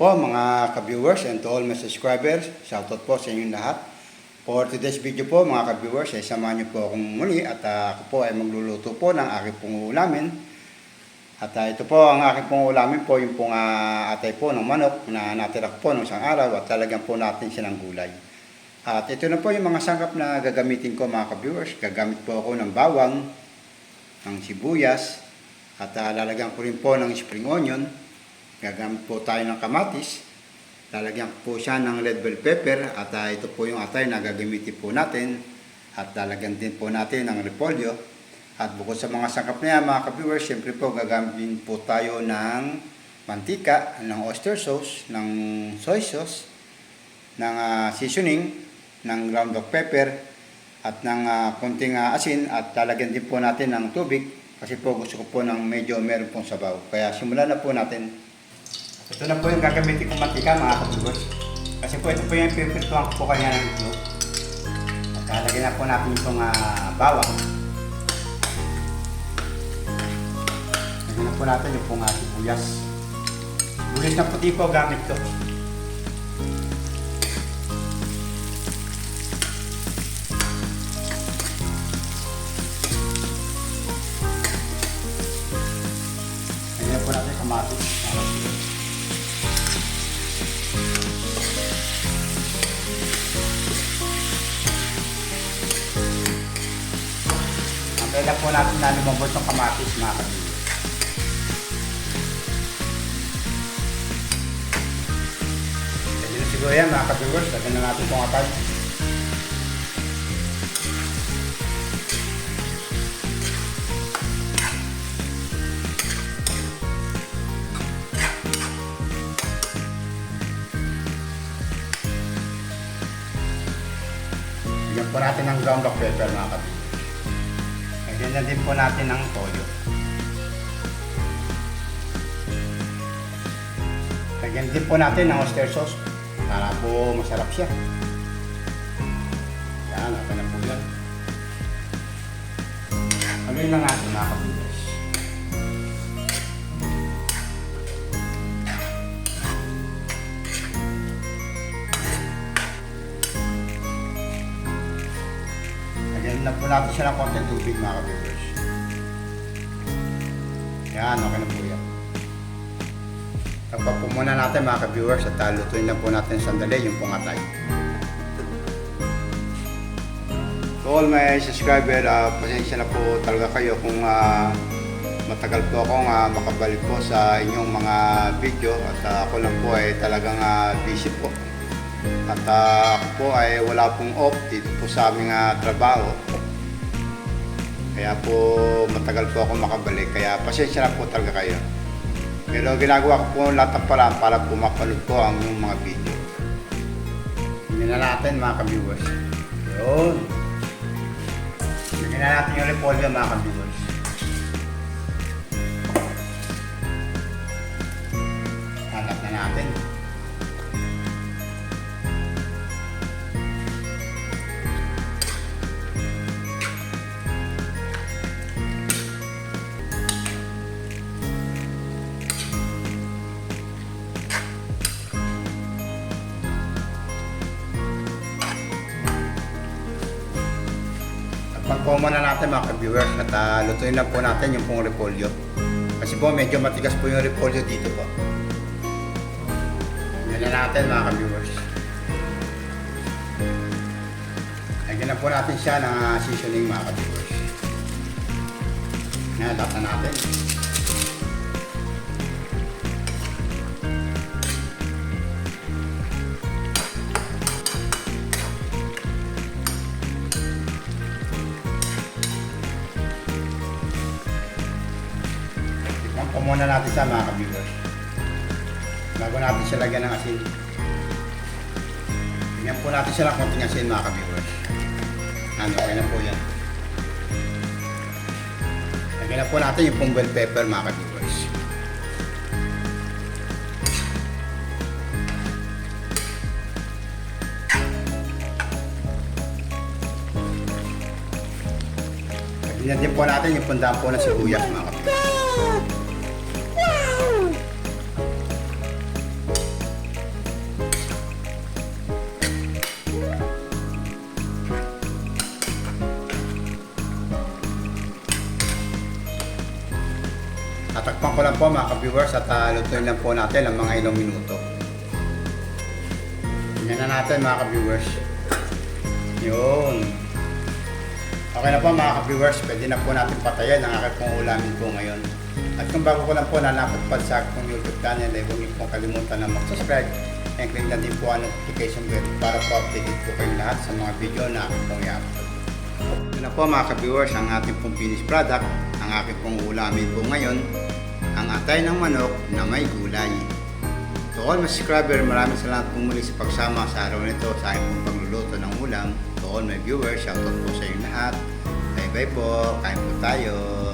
po mga ka-viewers and to all my subscribers. Shoutout po sa inyong lahat. For today's video po mga ka-viewers, ay samahan niyo po akong muli at ah, ako po ay magluluto po ng aking pong ulamin. At ah, ito po ang aking pong ulamin po, yung pong ah, atay po ng manok na natira ko po ng isang araw at talagyan po natin siya ng gulay. At ito na po yung mga sangkap na gagamitin ko mga ka-viewers. Gagamit po ako ng bawang, ng sibuyas, at ah, lalagyan ko rin po ng spring onion. Gagamit po tayo ng kamatis. Lalagyan po siya ng red bell pepper at ah, ito po yung atay na gagamitin po natin. At lalagyan din po natin ng repolyo. At bukod sa mga sangkap na yan mga ka-viewers, syempre po gagamit din po tayo ng mantika, ng oyster sauce, ng soy sauce, ng ah, seasoning, ng ground dog pepper, at ng ah, konting ah, asin at lalagyan din po natin ng tubig kasi po gusto ko po ng medyo meron pong sabaw. Kaya simulan na po natin. Ito na po yung gagamitin kong mantika mga kabugos. Kasi po ito po yung pipirtuan ko po kanya ng itlog. At lalagyan na po natin itong ah, bawang. Lagyan na po natin yung pong uh, sibuyas. Sibuyas na puti po gamit ko. Lagyan na po natin yung kamatis. Po natin na lumabot ng kamatis mga kabili. Pwede na siguro yan mga kabiwers. Lagyan na natin itong atay. Bigyan po natin ng ground of pepper mga kabiwers. Lagyan din po natin ng toyo. Lagyan din po natin ng oyster sauce para po masarap siya. Yan, ito na po yan. Haluin lang natin mga kabigas. Na po natin siya ng konting tubig mga kabigas. Yan, okay na po yan. Tapos po muna natin mga ka-viewers at uh, lutuin lang po natin sandali yung pungatay. To all my subscriber, uh, pasensya na po talaga kayo kung ah, matagal po akong ah, makabalik po sa inyong mga video at ah, ako lang po ay talagang ah, busy po. At ah, ako po ay wala pong off dito po sa aming ah, trabaho. Kaya po matagal po ako makabalik. Kaya pasensya na po talaga kayo. Pero ginagawa ko po lahat ng paraan para po mapanood po ang yung mga video. Hindi na natin mga ka-viewers. Yun. Lagyan na natin yung repolyo mga ka-viewers. Hanap na natin. Pagpoma na natin mga ka-viewers at uh, lutuin lang po natin yung pong repolyo. Kasi po medyo matigas po yung repolyo dito po. Yan na natin mga ka-viewers. Lagyan na po natin siya ng ah, seasoning mga ka-viewers. Yan, lahat na natin. Muna natin sa mga ka-viewers. Bago natin siya lagyan ng asin. Tingnan po natin siya ng konting asin mga ka-viewers. Ano, okay na po yan. Lagyan na po natin yung pong bell pepper mga ka-viewers. Lagyan din po natin yung pundahan po ng sibuyas mga ka-viewers. At takpan ko lang po mga ka-viewers at uh, lutuin lang po natin ang mga ilang minuto. Tingnan na natin mga ka-viewers. Yun. Okay na po mga ka-viewers, pwede na po natin patayin ang aking pong ulamin po ngayon. At kung bago ko lang po na napagpad sa aking YouTube channel, ay huwag niyo pong kalimutan na mag-subscribe and click na din po ang notification bell para po updated po kayo lahat sa mga video na aking pong i-upload. Ito na po mga ka-viewers ang ating pong finished product. Ang aking pong ulamin po ngayon, ang atay ng manok na may gulay. To all my subscriber, maraming salamat po muli sa pagsama sa araw nito sa aking pagluluto ng ulam. To all my viewers, shoutout po sa inyo lahat. Bye bye po, kain po tayo.